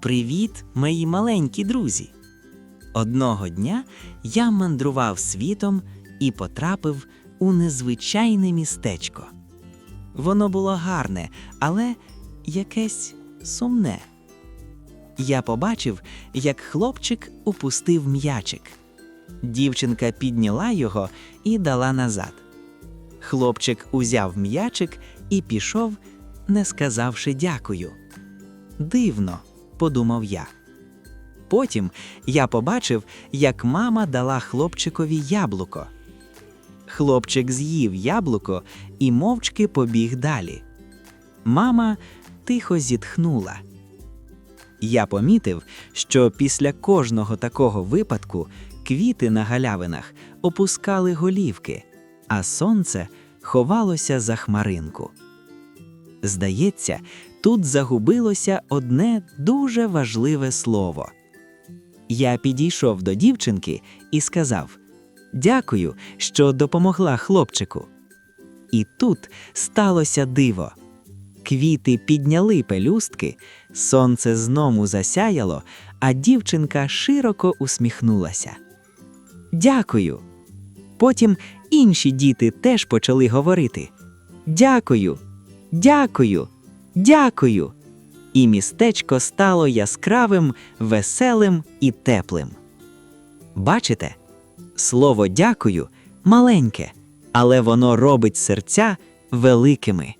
Привіт, мої маленькі друзі! Одного дня я мандрував світом і потрапив у незвичайне містечко. Воно було гарне, але якесь сумне. Я побачив, як хлопчик упустив м'ячик. Дівчинка підняла його і дала назад. Хлопчик узяв м'ячик і пішов, не сказавши дякую. Дивно, подумав я. Потім я побачив, як мама дала хлопчикові яблуко. Хлопчик з'їв яблуко і мовчки побіг далі. Мама тихо зітхнула. Я помітив, що після кожного такого випадку квіти на галявинах опускали голівки, а сонце ховалося за хмаринку. Здається, тут загубилося одне дуже важливе слово. Я підійшов до дівчинки і сказав: Дякую, що допомогла хлопчику. І тут сталося диво. Квіти підняли пелюстки, сонце знову засяяло, а дівчинка широко усміхнулася. Дякую. Потім інші діти теж почали говорити: Дякую, дякую, дякую. І містечко стало яскравим, веселим і теплим. Бачите, слово дякую маленьке, але воно робить серця великими.